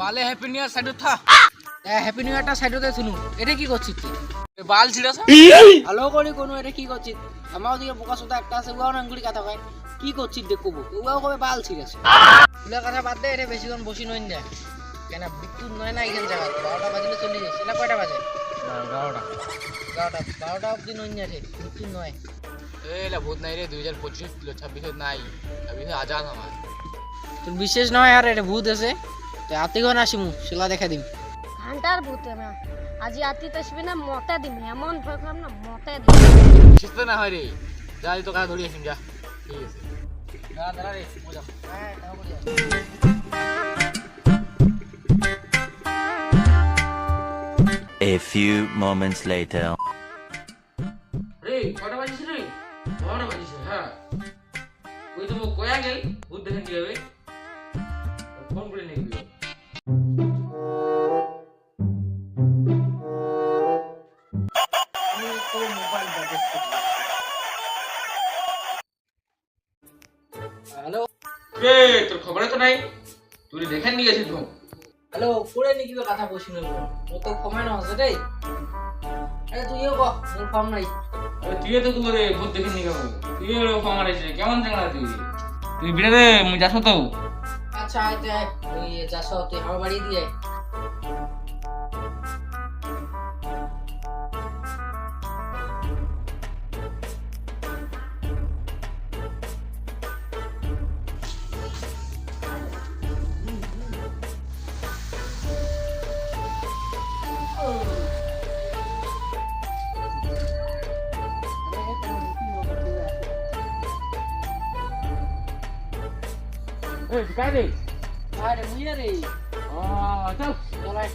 বালে happy new year সাইডত happy new ইয়ারটা সাইডতে শুনু এটা কি করছিস তুই বাল ছিড়াছ ভালো করে কোনো এটা কি করছিস আমার ওদিকে বোকা সুতা একটা আছে উয়াও নাঙ্গুড়ি কথা কয় কি করছিস দেখব উয়াও কবে বাল ছিড়াছ এগুলো কথা বাদ দে এটা বেশিক্ষণ বসি নইন দে কেন বিদ্যুৎ নয় না এখান জায়গা বারোটা বাজলে চলে যাচ্ছে না কয়টা বাজে বারোটা বারোটা বারোটা অব্দি নইন না রে বিদ্যুৎ নয় এলা ভূত নাই রে দুই হাজার পঁচিশ ছিল ছাব্বিশে নাই ছাব্বিশে আজাদ আমার। তোর বিশেষ নয় আর এটা ভূত আছে তো আতিগন আসিমু সেলা দেখা দিম। ঘণ্টার ভূতে না আজি আতি আসবি না মতে দিম এমন ভয় করলাম না মতে দিম। শিস্ত না হয় রে যা তো কাজ ধরে আসিম যা ঠিক আছে। দাঁড়া রে মজা। হ্যাঁ তাও বলি A few moments later. রে কটা বাজিস রে? বারোটা বাজিস হ্যাঁ। ওই তো কয়া গেল ভূত দেখেন কি হবে? ফোন করে নিয়ে গেল। হ্যালো। রে তোর খবরে তো নাই? তুই দেখেন নিয়ে গেছিস তো হ্যালো করে কথা নেব ও তো কমে না আছে রে। তুইও কহ মোর ফর্ম নাই। তুই তো তুই রে ভূত দেখেন নিয়ে গেল তুই এসে কেমন চাঙ্গা তুই? তুই বিড়ে দে মুই যাস তো। আচ্ছা তুই যাস, তুই আমার বাড়ি দিয়ে রে আ চল চলাই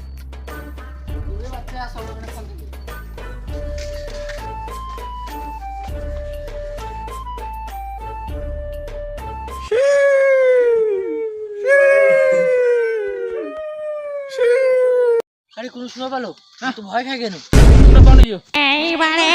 তুই বাচ্চা সব ওখানে আরে কোন শোনা পেল? তো ভয় খাই কেন? শুনে পানি যো এইবারে